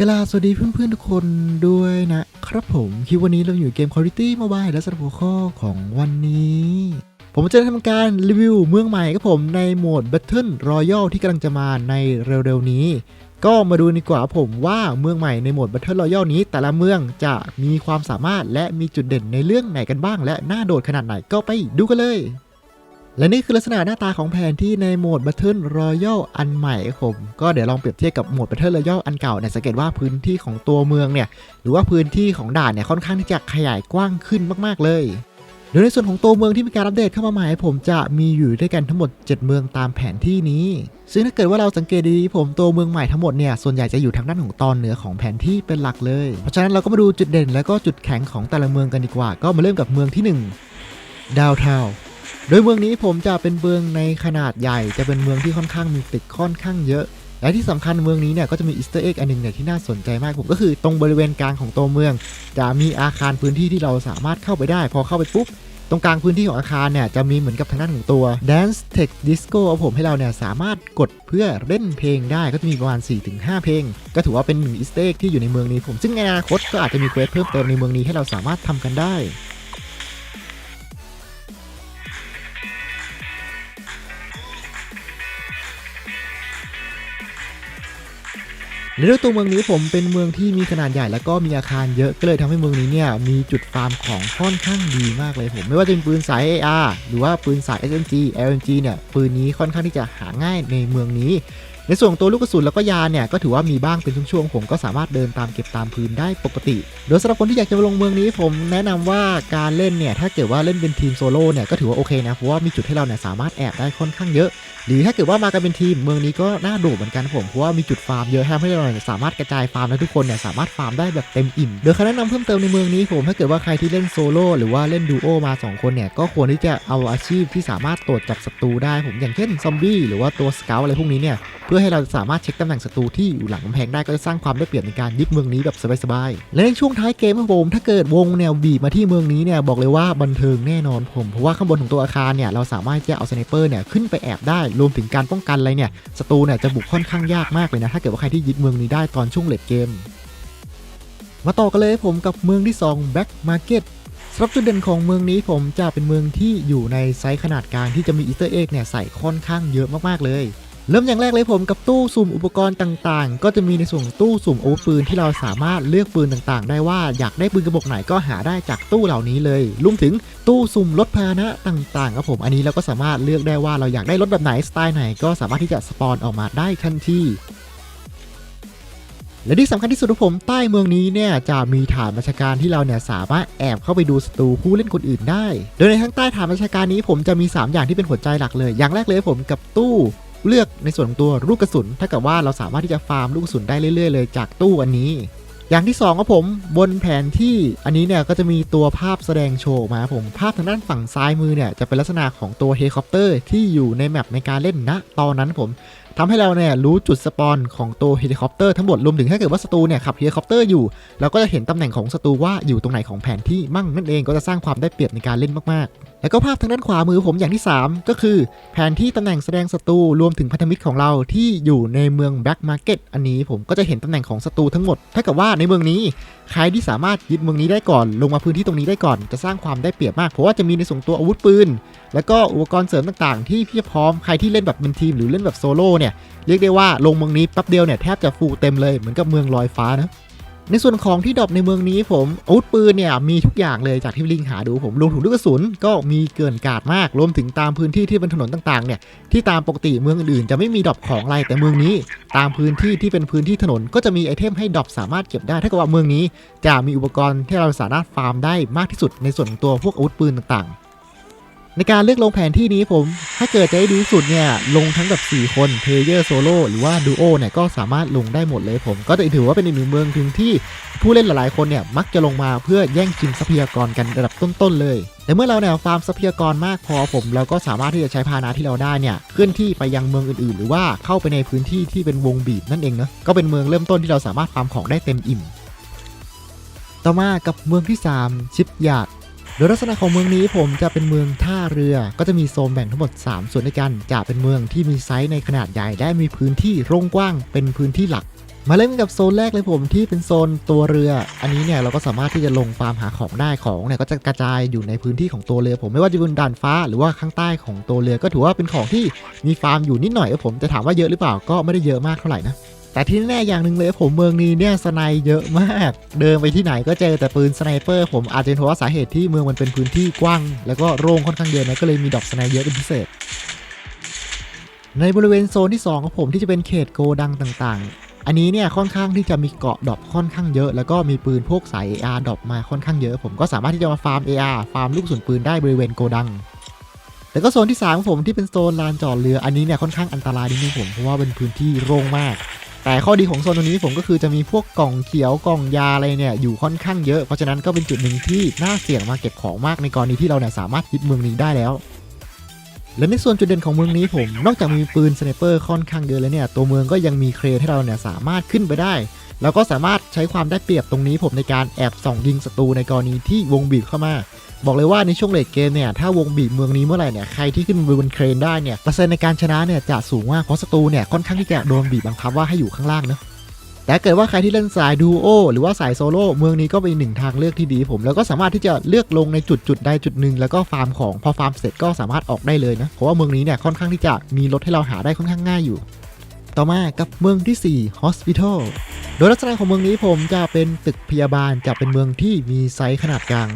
กลาสวัสดีเพื่อนๆทุกคนด้วยนะครับผมคลิปวันนี้เราอยู่เกม Quality Mobile และสำหรับหัวข้อของวันนี้ ผมจะทำการรีวิวเมืองใหม่ครับผมในโหมด Battle Royale ที่กำลังจะมาในเร็วๆนี้ ก็มาดูดีกว่าผมว่าเมืองใหม่ในโหมด Battle Royale นี้ แต่ละเมืองจะมีความสามารถและมีจุดเด่นในเรื่องไหนกันบ้าง และน่าโดดขนาดไหนก็ไปดูกันเลย และนี่คือลักษณะหน้าตาของแผนที่ในโหมด Battle Royale อันใหม่ครับผมก็เดี๋ยวลองเปรียบเทียบกับโหมด Battle Royale อันเก่าเนี่ยสังเกตว่าพื้นที่ของตัวเมืองเนี่ยหรือว่าพื้นที่ของด่านเนี่ยค่อนข้างที่จะขยายกว้างขึ้นมากๆเลยโดยในส่วนของตัวเมืองที่มีการอัปเดตเข้ามาใหม่ผมจะมีอยู่ด้วยกันทั้งหมด 7 เมืองตามแผนที่นี้ ซึ่งถ้าเกิดว่าเราสังเกตดีๆผมตัวเมืองใหม่ทั้งหมดเนี่ยส่วนใหญ่จะอยู่ทางด้านของตอนเหนือของแผนที่เป็นหลักเลย เพราะฉะนั้นเราก็มาดูจุดเด่นและก็จุดแข็งของแต่ละเมืองกันดีกว่า ก็มาเริ่มกับเมืองที่ 1 ดาวทา โดยเมืองนี้ผมจะเป็นเมืองในขนาดใหญ่ จะเป็นเมืองที่ค่อนข้างมีตึกค่อนข้างเยอะ และที่สำคัญเมืองนี้เนี่ยก็จะมีอีสเตอร์เอ็กอันหนึ่งเนี่ยที่น่าสนใจมากผมก็คือตรงบริเวณกลางของตัวเมือง จะมีอาคารพื้นที่ที่เราสามารถเข้าไปได้ พอเข้าไปปุ๊บตรงกลางพื้นที่ของอาคารเนี่ยจะมีเหมือนกับทางด้านของตัว Dance Tech Disco เอาผมให้เราเนี่ยสามารถกดเพื่อเล่นเพลงได้ก็จะมีประมาณ 4-5 เพลง ก็ถือว่าเป็นหนึ่งอีสเตอร์ที่อยู่ในเมืองนี้ผมซึ่งในอนาคตก็อาจจะมีเควสเพิ่มเติมในเมืองนี้ให้เราสามารถทำกันได้ ในเรื่องตัวเมืองนี้ผมเป็นเมืองที่มีขนาดใหญ่แล้วก็มีอาคารเยอะก็เลยทำให้เมืองนี้เนี่ยมีจุดฟาร์มของค่อนข้างดีมากเลยผม ไม่ว่าจะเป็นปืนสาย AR หรือว่าปืนสาย SMG LMG เนี่ยปืนนี้ค่อนข้างที่จะหาง่ายในเมืองนี้ ในส่วนตัวลูกกระสุนแล้วก็ยาเนี่ยก็ถือว่ามีบ้างเป็นช่วงๆผมก็สามารถเดินตามเก็บตามพื้นได้ปกติ โดยสำหรับคนที่อยากจะมาลงเมืองนี้ผมแนะนำว่าการเล่นเนี่ยถ้าเกิดว่าเล่นเป็นทีมโซโล่เนี่ยก็ถือว่าโอเคนะเพราะว่ามีจุดให้เราเนี่ยสามารถแอบได้ค่อนข้างเยอะ หรือถ้าเกิดว่ามากันเป็นทีมเมืองนี้ก็น่าดดเหมือนกันผมเพราะว่ามีจุดฟาร์มเยอะทำให้เราสามารถกระจายฟาร์มและทุกคนเนี่ยสามารถฟาร์มได้แบบเต็มอิ่มโดยคำแนะนำเพิ่มเติมในเมืองนี้ผมถ้าเกิดว่าใครที่เล่นโซโล่หรือว่าเล่นดูโอมา 2 คนเนี่ยก็ควรที่จะเอาอาชีพที่สามารถตรวจจับศัตรูได้ผมอย่างเช่นซอมบี้หรือว่าตัวสเกลอะไรพวกนี้เนี่ยเพื่อให้เราสามารถเช็คตำแหน่งศัตรูที่อยู่หลังกำแพงได้ก็จะสร้างความได้เปรียบในการยึดเมืองนี้แบบสบายๆและในช่วงท้ายเกมครับผมถ้าเกิดวงแนวบีบมาที่เมืองนี้เนี่ยบอกเลยว่าบันเทิงแน่นอนผมเพราะว่าข้างบนของตัวอาคารเนี่ยเราสามารถจะเอาสไนเปอร์เนี่ยขึ้นไปแอบได้รวมถึงการป้องกันอะไรเนี่ยศัตรูเนี่ยจะบุกค่อนข้างยากมากเลยนะถ้าเกิดว่าใครที่ยึดเมืองนี้ได้ตอนช่วงเลดเกม มาต่อกันเลยผมกับเมืองที่2 Back Market สำหรับจุดเด่นของเมืองนี้ผมจะเป็นเมืองที่อยู่ในไซส์ขนาดกลางที่จะมีอีสเตอร์เอ็กเนี่ยใส่ค่อนข้างเยอะมากๆเลย เริ่มอย่างแรกเลยผมกับตู้สุ่มอุปกรณ์ต่างๆ ก็จะมีในส่วนตู้สุ่มอาวุธปืนที่เราสามารถเลือกปืนต่างๆ ได้ว่าอยากได้ปืนกระบอกไหนก็หาได้จากตู้เหล่านี้เลยรวมถึงตู้สุ่มรถพาหนะต่างๆครับผมอันนี้เราก็สามารถเลือกได้ว่าเราอยากได้รถแบบไหนสไตล์ไหนก็สามารถที่จะสปอนออกมาได้ทันทีและที่สำคัญที่สุดของผมใต้เมืองนี้เนี่ยจะมีฐานบัญชาการที่เราเนี่ยสามารถแอบเข้าไปดูศัตรูผู้เล่นคนอื่นได้ โดยในทั้งใต้ฐานบัญชาการนี้ผมจะมี 3 อย่างที่เป็นหัวใจหลักเลย อย่างแรกเลยผมกับตู้ เลือกในส่วนของตัวลูกกระสุนถ้ากับว่าเราสามารถที่จะฟาร์มลูกกระสุนได้เรื่อย ๆ เลยจากตู้อันนี้ อย่างที่2ครับผมบนแผนที่อันนี้เนี่ยก็จะมีตัวภาพแสดงโชว์มาครับผมภาพทางด้านฝั่งซ้ายมือเนี่ยจะเป็นลักษณะของตัวเฮลิคอปเตอร์ที่อยู่ในแมปในการเล่นณตอนนั้นผม ทำให้เราเนี่ยรู้จุดสปอนของตัวเฮลิคอปเตอร์ทั้งหมดรวมถึงถ้าเกิดว่าศัตรูเนี่ยขับเฮลิคอปเตอร์อยู่เราก็จะเห็นตำแหน่งของศัตรูว่าอยู่ตรงไหนของแผนที่มั่งนั่นเองก็จะสร้างความได้เปรียบในการเล่นมากๆ แล้วก็ภาพทางด้านขวามือผมอย่างที่ 3 ก็คือ แผนที่ตำแหน่งแสดงศัตรูรวมถึงพันธมิตรของเราที่อยู่ในเมืองแบ็กมาร์เก็ตอันนี้ผมก็จะเห็นตำแหน่งของศัตรูทั้งหมดถ้าเกิดว่าในเมืองนี้ ใครที่สามารถยึดเมืองนี้ได้ก่อน ลงมาพื้นที่ตรงนี้ได้ก่อน จะสร้างความได้เปรียบมาก เพราะว่าจะมีในส่งตัวอาวุธปืน แล้วก็อุปกรณ์เสริมต่างๆ ที่พี่พร้อม ใครที่เล่นแบบเป็นทีมหรือเล่นแบบโซโล่เนี่ย เรียกได้ว่าลงเมืองนี้แป๊บเดียวเนี่ยแทบจะฟูเต็มเลย เหมือนกับเมืองลอยฟ้านะ ในส่วนของที่ดรอปในเมืองนี้ผมอาวุธปืนเนี่ยมีทุกอย่างเลยจากที่ลิงหาดูผมรวมถึงลูกกระสุนก็มีเกินกาดมากรวมถึงตามพื้นที่ที่เป็นถนนต่างๆเนี่ยที่ตามปกติเมืองอื่นๆจะไม่มีดรอปของอะไรแต่เมืองนี้ ตามพื้นที่ที่เป็นพื้นที่ถนนก็จะมีไอเทมให้ดรอปสามารถเก็บได้ถ้าเกิดว่าเมืองนี้ จะมีอุปกรณ์ที่เราสามารถฟาร์มได้มากที่สุดในส่วนของตัวพวกอาวุธปืนต่างๆ ในการเลือกลงแผนที่นี้ผม ถ้าเกิดจะให้ดีสุดเนี่ย ลงทั้งแบบ 4 คนเพลเยอร์โซโล่หรือว่าดูโอเนี่ย ก็สามารถลงได้หมดเลยผม ก็จะถือว่าเป็นอีกหนึ่งเมืองถึงที่ผู้เล่นหลายๆคนเนี่ย มักจะลงมาเพื่อแย่งชิงทรัพยากรกันระดับต้นๆเลยแต่เมื่อเราเนี่ยฟาร์มทรัพยากรมากพอผมเราก็สามารถที่จะใช้พาหนะที่เราได้เนี่ยเคลื่อนที่ไปยังเมืองอื่นๆ หรือว่าเข้าไปในพื้นที่ที่เป็นวงบีบนั่นเองเนาะก็เป็นเมืองเริ่มต้นที่เราสามารถฟาร์มของได้เต็มอิ่ม ต่อมากับเมืองที่ 3 ชิปยาด โดยลักษณะของเมืองนี้ผมจะเป็นเมืองท่าเรือ ก็จะมีโซนแบ่งทั้งหมด 3 ส่วนด้วยกัน จะเป็นเมืองที่มีไซส์ในขนาดใหญ่และมีพื้นที่โล่งกว้างเป็นพื้นที่หลัก มาเริ่มกับโซนแรกเลยผมที่เป็นโซนตัวเรือ อันนี้เนี่ยเราก็สามารถที่จะลงฟาร์มหาของได้ของเนี่ยก็จะกระจายอยู่ในพื้นที่ของตัวเรือ ผมไม่ว่าจะเป็นด่านฟ้าหรือว่าข้างใต้ของตัวเรือ ก็ถือว่าเป็นของที่มีฟาร์มอยู่นิดหน่อยครับผมจะถามว่าเยอะหรือเปล่าก็ไม่ได้เยอะมากเท่าไหร่นะ แต่ที่แน่อย่างหนึ่งเลยผมเมืองนี้เนี่ยสไนเยอะมาก เดินไปที่ไหนก็เจอแต่ปืนสไนเปอร์ผมอาจจะเป็นเพราะสาเหตุที่เมืองมันเป็นพื้นที่กว้าง แล้วก็โร่งค่อนข้างเยอะนะก็เลยมีดอกสไนเยอะเป็นพิเศษ ในบริเวณโซนที่2ของผมที่จะเป็นเขตโกดังต่างๆ อันนี้เนี่ยค่อนข้างที่จะมีเกาะดอปค่อนข้างเยอะ แล้วก็มีปืนพวกสาย AR ดรอปมาค่อนข้างเยอะ ผมก็สามารถที่จะมาฟาร์ม AR ฟาร์มลูกสุนปืนได้บริเวณโกดังแล้วก็โซนที่3ของผมที่เป็นโซนลานจอดเรืออันนี้เนี่ยค่อนข้างอันตรายนิดนึงผมเพราะว่าเป็นพื้นที่โล่งมาก แต่ข้อดีของโซนตรงนี้ผมก็คือจะมีพวกกล่องเขียวกล่องยาอะไรเนี่ยอยู่ค่อนข้างเยอะ เพราะฉะนั้นก็เป็นจุดหนึ่งที่น่าเสี่ยงมาเก็บของมากในกรณีที่เราเนี่ยสามารถยึดเมืองนี้ได้แล้ว และในส่วนจุดเด่นของเมืองนี้ผม นอกจากมีปืนสไนเปอร์ค่อนข้างเยอะแล้วเนี่ยตัวเมืองก็ยังมีเครนให้เราเนี่ยสามารถขึ้นไปได้แล้วก็สามารถใช้ความได้เปรียบตรงนี้ผมในการแอบส่องยิงศัตรูในกรณีที่วงบีบเข้ามา บอกเลยว่าในช่วงเลทเกมเนี่ยถ้าวงบีบเมืองนี้เมื่อไหร่เนี่ยใครที่ขึ้นไปบนเครนได้เนี่ยเปอร์เซ็นต์ในการชนะเนี่ยจะสูงมากเพราะศัตรูเนี่ยค่อนข้างที่จะโดนบีบบังคับว่าให้อยู่ข้างล่างเนอะแต่เกิดว่าใครที่เล่นสายดูโอหรือว่าสายโซโล่เมืองนี้ก็เป็นหนึ่งทางเลือกที่ดีผม แล้วก็สามารถที่จะเลือกลงในจุดจุดใดจุดหนึ่งแล้วก็ฟาร์มของพอฟาร์มเสร็จก็สามารถออกได้เลยนะเพราะว่าเมืองนี้เนี่ยค่อนข้างที่จะมีรถให้เราหาได้ค่อนข้างง่ายอยู่ ต่อมากับเมืองที่ 4 Hospital โดยลักษณะของเมืองนี้ผมจะเป็นตึกพยาบาลจะเป็นเมืองที่มีไซส์ขนาดกลาง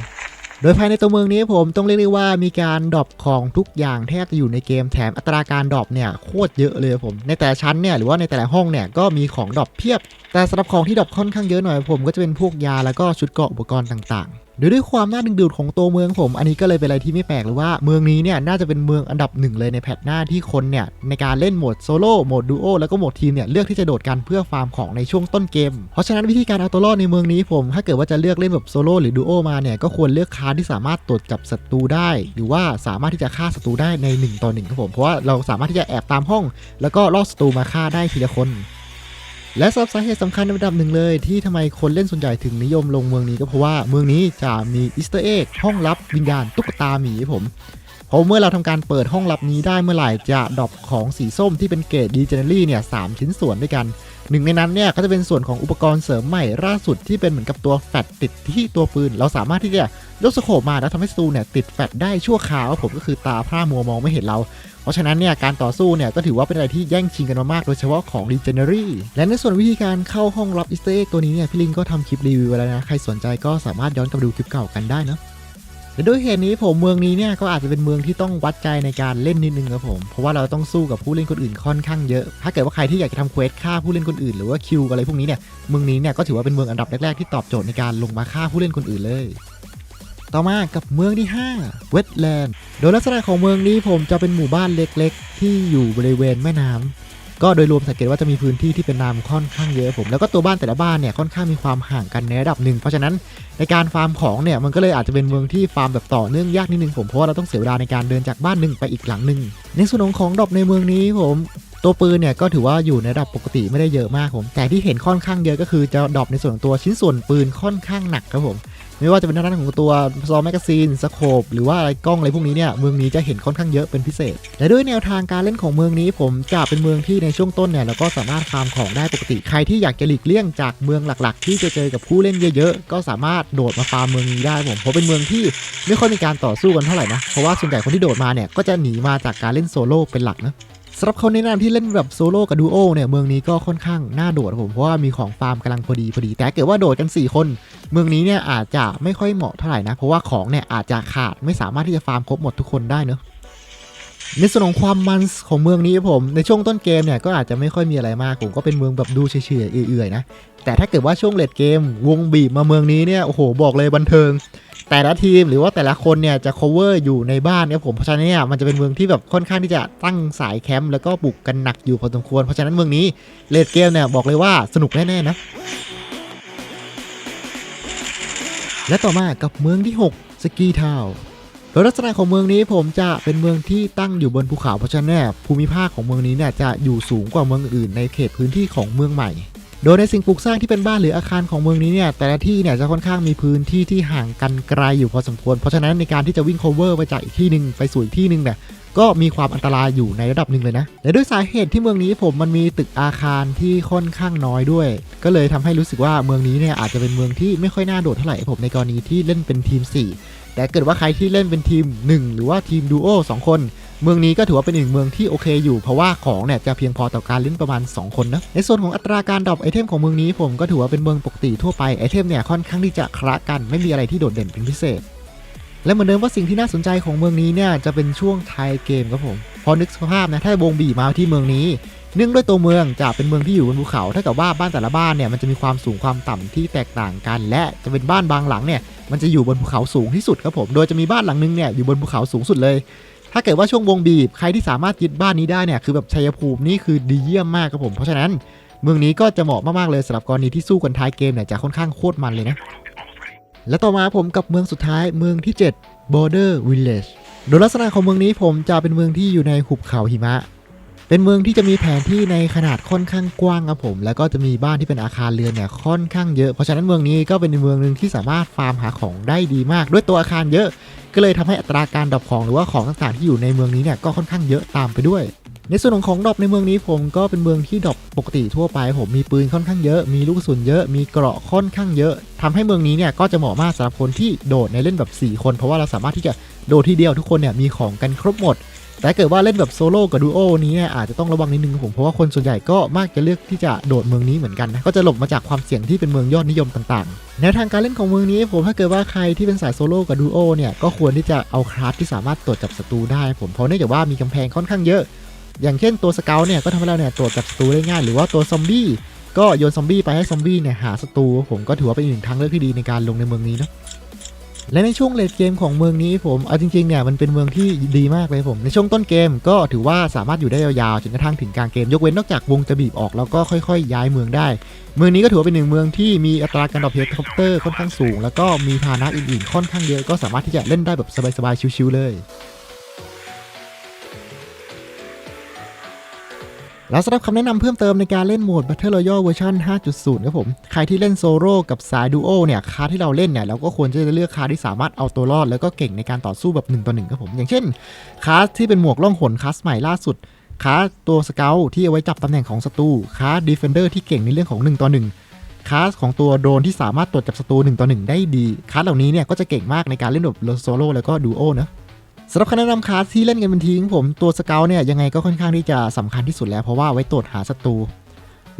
โดยภายในตัวเมืองนี้ผมต้องเรียกได้ว่ามีการดรอปของทุกอย่างแทบจะอยู่ในเกมแถมอัตราการดรอปเนี่ยโคตรเยอะเลยผม ในแต่ละชั้นเนี่ยหรือว่าในแต่ละห้องเนี่ยก็มีของดรอปเพียบ แต่สำหรับของที่ดรอปค่อนข้างเยอะหน่อยผมก็จะเป็นพวกยาแล้วก็ชุดเกราะอุปกรณ์ต่างๆ โดยด้วยความน่าดึงดูดของตัวเมืองผม อันนี้ก็เลยเป็นอะไรที่ไม่แปลกเลยว่าเมืองนี้เนี่ยน่าจะเป็นเมืองอันดับหนึ่งเลยในแพทหน้าที่คนเนี่ยในการเล่นโหมดโซโล่โหมดดูโอแล้วก็โหมดทีมเนี่ยเลือกที่จะโดดกันเพื่อฟาร์มของในช่วงต้นเกม เพราะฉะนั้นวิธีการเอาตัวรอดในเมืองนี้ผม ถ้าเกิดว่าจะเลือกเล่นแบบโซโล่หรือดูโอมาเนี่ยก็ควรเลือกคาร์ดที่สามารถตรวจจับศัตรูได้ หรือว่าสามารถที่จะฆ่าศัตรูได้ในหนึ่งต่อหนึ่งครับผมเพราะว่าเราสามารถที่จะแอบตามห้อง แล้วก็ล่อศัตรูมาฆ่าได้ทีละคน และสำหรับสาเหตุสำคัญในระดับหนึ่งเลย ที่ทำไมคนเล่นส่วนใหญ่ถึงนิยมลงเมืองนี้ก็เพราะว่าเมืองนี้จะมีอีสเตอร์เอ็กห้องลับวิญญาณตุ๊กตาหมีผมเพราะเมื่อเราทำการเปิดห้องลับนี้ได้เมื่อไหร่จะดรอปของสีส้มที่เป็นเกรดดีเจเนอรี่เนี่ยสามชิ้นส่วนด้วยกันหนึ่งในนั้นเนี่ยก็จะเป็นส่วนของอุปกรณ์เสริมใหม่ล่าสุดที่เป็นเหมือนกับตัวแฟตติดที่ตัวปืน เราสามารถที่จะยกสโคปมาแล้วทำให้ศัตรูเนี่ยติดแฟตได้ชั่วคราวผมก็คือตาพร่ามัวมองไม่เห็นเรา ราะฉะนั้นเนี่ยการต่อสู้เนี่ยก็ถือว่าเป็นอะไรที่แย่งชิงกันมามากโดยเฉพาะของ Legendary และในส่วนวิธีการเข้าห้องรับอีสเตอร์ตัวนี้เนี่ยพี่ลิงก็ทำคลิปรีวิวไว้แล้วนะใครสนใจก็สามารถย้อนกลับดูคลิปเก่ากันได้นะและด้วยเหตุนี้ผมเมืองนี้เนี่ยก็อาจจะเป็นเมืองที่ต้องวัดใจในการเล่นนิดนึงครับผม เพราะว่าเราต้องสู้กับผู้เล่นคนอื่นค่อนข้างเยอะ ถ้าเกิดว่าใครที่อยากจะทำเควสฆ่าผู้เล่นคนอื่นหรือว่าคิวอะไรพวกนี้เนี่ยเมืองนี้เนี่ยก็ถือว่าเป็นเมืองอันดับแรกๆที่ตอบโจทย์ในการลงมาฆ่าผู้เล่นคนอื่นเลย ต่อมากับเมืองที่5 Wetland โดยลักษณะของเมืองนี้ผมจะเป็นหมู่บ้านเล็กๆ ที่อยู่บริเวณแม่น้ำก็โดยรวมสังเกตว่าจะมีพื้นที่ที่เป็นน้ำค่อนข้างเยอะผม แล้วก็ตัวบ้านแต่ละบ้านเนี่ยค่อนข้างมีความห่างกันในระดับหนึ่งเพราะฉะนั้นในการฟาร์มของเนี่ยมันก็เลยอาจจะเป็นเมืองที่ฟาร์มแบบต่อเนื่องยากนิดนึงผมเพราะว่าเราต้องเสียเวลาในการเดินจากบ้านหนึ่งไปอีกหลังหนึ่งในส่วนของของดรอปในเมืองนี้ผมตัวปืนเนี่ยก็ถือว่าอยู่ในระดับปกติไม่ได้เยอะมากผม แต่ที่เห็นค่อนข้างเยอะก็คือจะดรอปในส่วนของตัวชิ้นส่วนปืนค่อนข้างหนักครับผม ไม่ว่าจะเป็นด้านของตัวซองแมกกาซีนสโคปหรือว่าอะไรกล้องอะไรพวกนี้เนี่ยเมืองนี้จะเห็นค่อนข้างเยอะเป็นพิเศษ และด้วยแนวทางการเล่นของเมืองนี้ ผมจะเป็นเมืองที่ในช่วงต้นเนี่ยเราก็สามารถฟาร์มของได้ปกติใครที่อยากจะหลีกเลี่ยงจากเมืองหลักๆ ที่จะเจอกับผู้เล่นเยอะๆ ก็สามารถโดดมาฟาร์มเมืองนี้ได้ผมเพราะเป็นเมืองที่ไม่ค่อยมีการต่อสู้กันเท่าไหร่นะเพราะว่าส่วนใหญ่คนที่โดดมาเนี่ยก็จะหนีมาจากการเล่นโซโล่เป็นหลักนะสำหรับคนแนะนำที่เล่นแบบโซโล่กับดูโอเนี่ยเมืองนี้ก็ค่อนข้างน่าโดดผมเพราะว่ามีของฟาร์มกำลังพอดีพอดี แต่เกิดว่าโดดกัน 4 คน เมืองนี้เนี่ยอาจจะไม่ค่อยเหมาะเท่าไหร่นะ เพราะว่าของเนี่ยอาจจะขาดไม่สามารถที่จะฟาร์มครบหมดทุกคนได้เนอะในส่วนของความมันของเมืองนี้ผม ในช่วงต้นเกมเนี่ยก็อาจจะไม่ค่อยมีอะไรมากผมก็เป็นเมืองแบบดูเฉยๆเอื่อยๆนะแต่ถ้าเกิดว่าช่วงเลดเกม วงบีบมาเมืองนี้เนี่ยโอ้โหบอกเลยบันเทิง แต่ละทีมหรือว่าแต่ละคนเนี่ยจะ cover อยู่ในบ้านเนี่ยผมเพราะฉะนั้นเนี่ยมันจะเป็นเมืองที่แบบค่อนข้างที่จะตั้งสายแคมป์แล้วก็บุกกันหนักอยู่พอสมควรเพราะฉะนั้นเมืองนี้เลดเกมเนี่ยบอกเลยว่าสนุกแน่ๆนะ และต่อมากับเมืองที่ 6 สกีทาวโดยลักษณะของเมืองนี้ผมจะเป็นเมืองที่ตั้งอยู่บนภูเขาเพราะฉะนั้นภูมิภาคของเมืองนี้เนี่ยจะอยู่สูงกว่าเมืองอื่นในเขตพื้นที่ของเมืองใหม่ โดยในสิ่งปลูกสร้างที่เป็นบ้านหรืออาคารของเมืองนี้เนี่ยแต่ละที่เนี่ยจะค่อนข้างมีพื้นที่ที่ห่างกันไกลอยู่พอสมควร เพราะฉะนั้นในการที่จะวิ่ง cover ไปจากอีกที่หนึ่งไปสู่อีกที่หนึ่งเนี่ย ก็มีความอันตรายอยู่ในระดับหนึ่งเลยนะ และด้วยสาเหตุที่เมืองนี้ผมมันมีตึกอาคารที่ค่อนข้างน้อยด้วย ก็เลยทำให้รู้สึกว่าเมืองนี้เนี่ยอาจจะเป็นเมืองที่ไม่ค่อยน่าโดดเท่าไหร่ผมในกรณีที่เล่นเป็นทีม 4 แต่เกิดว่าใครที่เล่นเป็นทีม 1 หรือว่าทีมดูโอ2คน เมืองนี้ก็ถือว่าเป็นอีกเมืองที่โอเคอยู่ เพราะว่าของเนี่ยจะเพียงพอต่อการเล่นประมาณ 2 คนนะในส่วนของอัตราการดรอปไอเทมของเมืองนี้ผมก็ถือว่าเป็นเมืองปกติทั่วไปไอเทมเนี่ยค่อนข้างที่จะคละกันไม่มีอะไรที่โดดเด่นเป็นพิเศษ และเหมือนเดิมว่าสิ่งที่น่าสนใจของเมืองนี้เนี่ยจะเป็นช่วงท้ายเกมครับผมพอนึกสภาพนะถ้าวงบีมาที่เมืองนี้ เนื่องด้วยตัวเมืองจะเป็นเมืองที่อยู่บนภูเขาถ้ากับว่าบ้านแต่ละบ้านเนี่ยมันจะมีความสูงความต่ำที่แตกต่างกัน และจะเป็นบ้านบางหลังเนี่ยมันจะอยู่บนภูเขาสูงที่สุดครับผม โดยจะมีบ้านหลังนึงเนี่ยอยู่บนภูเขาสูงสุดเลย ถ้าเกิดว่าช่วงวงบีบใครที่สามารถยึดบ้านนี้ได้เนี่ยคือแบบชัยภูมินี่คือดีเยี่ยมมากครับผม เพราะฉะนั้นเมืองนี้ก็จะเหมาะมากๆเลยสำหรับกรณีที่สู้กันท้ายเกมเนี่ยจะค่อนข้างโคตรมันเลยนะ และต่อมาผมกับเมืองสุดท้ายเมืองที่ 7 Border Village โดยลักษณะของเมืองนี้ผมจะเป็นเมืองที่อยู่ในหุบเขาหิมะ เป็นเมืองที่จะมีแผนที่ในขนาดค่อนข้างกว้างครับผม แล้วก็จะมีบ้านที่เป็นอาคารเรือนเนี่ยค่อนข้างเยอะ เพราะฉะนั้นเมืองนี้ก็เป็นเมืองหนึ่งที่สามารถฟาร์มหาของได้ดีมาก ด้วยตัวอาคารเยอะ ก็เลยทำให้อัตราการดรอปของหรือว่าของต่างๆที่อยู่ในเมืองนี้เนี่ยก็ค่อนข้างเยอะตามไปด้วย ในส่วนของของดรอปในเมืองนี้ผมก็เป็นเมืองที่ดรอปปกติทั่วไป ผมมีปืนค่อนข้างเยอะ มีลูกกระสุนเยอะ มีเกราะค่อนข้างเยอะทำให้เมืองนี้เนี่ยก็จะเหมาะมากสำหรับคนที่โดดในเล่นแบบ 4 คน เพราะว่าเราสามารถที่จะโดดทีเดียวทุกคนเนี่ยมีของกันครบหมด แต่เกิดว่าเล่นแบบโซโล่กับดูโอนี้เนี่ยอาจจะต้องระวังนิดนึงผมเพราะว่าคนส่วนใหญ่ก็มากจะเลือกที่จะโดดเมืองนี้เหมือนกันนะก็จะหลบมาจากความเสี่ยงที่เป็นเมืองยอดนิยมต่างๆแนวทางการเล่นของเมืองนี้ผมถ้าเกิดว่าใครที่เป็นสายโซโล่กับดูโอเนี่ยก็ควรที่จะเอาคลาสที่สามารถตรวจจับศัตรูได้ ผมเพราะเนื่องจากว่ามีกำแพงค่อนข้างเยอะ อย่างเช่นตัวสเกลเนี่ยก็ทำให้เราเนี่ยตรวจจับศัตรูได้ง่ายหรือว่าตัวซอมบี้ก็โยนซอมบี้ไปให้ซอมบี้เนี่ยหาศัตรูผมก็ถือว่าเป็นอีกหนึ่งทางเลือกที่ดีในการลงในเมืองนี้นะและในช่วงเลดเกมของเมืองนี้ผมเอาจริงๆเนี่ยมันเป็นเมืองที่ดีมากเลยผม ในช่วงต้นเกมก็ถือว่าสามารถอยู่ได้ยาวๆจนกระทั่งถึงกลางเกม ยกเว้นนอกจากวงจะบีบออกแล้วก็ค่อย ๆ ย้ายเมืองได้ เมืองนี้ก็ถือว่าเป็นหนึ่งเมืองที่มีอัตราการดรอปเฮลิคอปเตอร์ค่อนข้างสูง แล้วก็มีฐานะอื่นๆ ค่อนข้างเยอะก็สามารถที่จะเล่นได้แบบสบายๆชิวๆเลย แล้วสำหรับคำแนะนำเพิ่มเติมในการเล่นโหมด Battle Royale เวอร์ชัน5.0ครับผม ใครที่เล่นโซโล่กับสายดูโอเนี่ยคาที่เราเล่นเนี่ยเราก็ควรจะเลือกคาที่สามารถเอาตัวรอด แล้วก็เก่งในการต่อสู้แบบ1ต่อ1ครับผม อย่างเช่นคาที่เป็นหมวกล่องหนคาร์ดใหม่ล่าสุดคาร์ตัวสเกลที่เอาไว้จับตำแหน่งของศัตรูคาร์ดีเฟนเดอร์ที่เก่งในเรื่องของ1ต่อ1คาร์ของตัวโดรนที่สามารถตรวจจับศัตรู1ต่อ1ได้ดีคาร์เหล่านี้เนี่ยก็จะเก่งมากในการเล่นแบบโซโล่แล้วก็ดูโอนะ สำหรับคำแนะนำคลาสที่เล่นกันเป็นทีมผมตัวสเกลเนี่ยยังไงก็ค่อนข้างที่จะสำคัญที่สุดแล้ว เพราะว่าไว้ตรวจหาศัตรู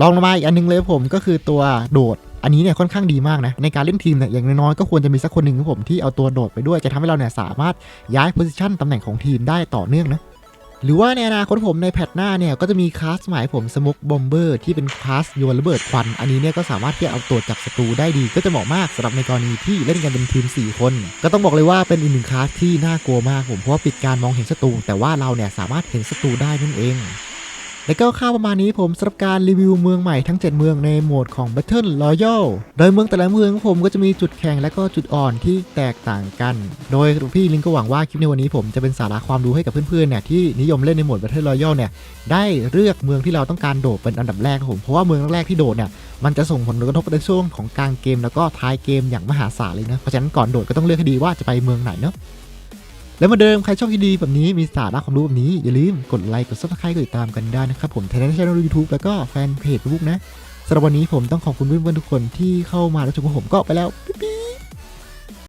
ลองลงมาอีกอันนึงเลยผมก็คือตัวโดด อันนี้เนี่ยค่อนข้างดีมากนะในการเล่นทีมเนี่ยอย่างน้อยๆก็ควรจะมีสักคนหนึ่งของผมที่เอาตัวโดดไปด้วยจะทำให้เราเนี่ยสามารถย้ายโพสิชันตำแหน่งของทีมได้ต่อเนื่องนะ หรือว่าในอนาคตผมในแพทหน้าเนี่ยก็จะมีคลาสหมายผมสมุกบอมเบอร์ที่เป็นคลาสโยนระเบิดควัน อันนี้เนี่ยก็สามารถที่จะเอาตัวจับศัตรูได้ดี ก็จะเหมาะมากสำหรับในกรณีที่เล่นกันเป็นทีม 4 คน ก็ต้องบอกเลยว่าเป็นอีกหนึ่งคลาสที่น่ากลัวมากผมเพราะว่าปิดการมองเห็นศัตรูแต่ว่าเราเนี่ยสามารถเห็นศัตรูได้นั่นเอง และก็ค่าวประมาณนี้ผมสำหรับการรีวิวเมืองใหม่ทั้ง 7 เมืองในโหมดของ Battle Royale โดยเมืองแต่ละเมืองผมก็จะมีจุดแข็งและก็จุดอ่อนที่แตกต่างกัน โดยพี่ลิงก็หวังว่าคลิปในวันนี้ผมจะเป็นสาระความรู้ให้กับเพื่อนๆเนี่ยที่นิยมเล่นในโหมด Battle Royale เนี่ยได้เลือกเมืองที่เราต้องการโดดเป็นอันดับแรกครับผมเพราะว่าเมืองแรกที่โดดเนี่ยมันจะส่งผลกระทบในช่วงของกลางเกม แล้วก็ท้ายเกมอย่างมหาศาลเลยนะเพราะฉะนั้นก่อนโดดก็ต้องเลือกให้ดีว่าจะไปเมืองไหนเนาะ แล้วเหมาเดิมใครชอบคลิปดีแบบนี้มีสาระความรู้แบบนี้อย่าลืมกดไลค์กดซับสไครต์กดติดตามกันได้นะครับผมทางในช่องยูทูบแล้วก็แฟนเพจเฟซบุ๊กนะสำหรับวันนี้ผมต้องขอบคุณเพื่อนๆทุกคนที่เข้ามาแล้วชมผมก็ไปแล้ว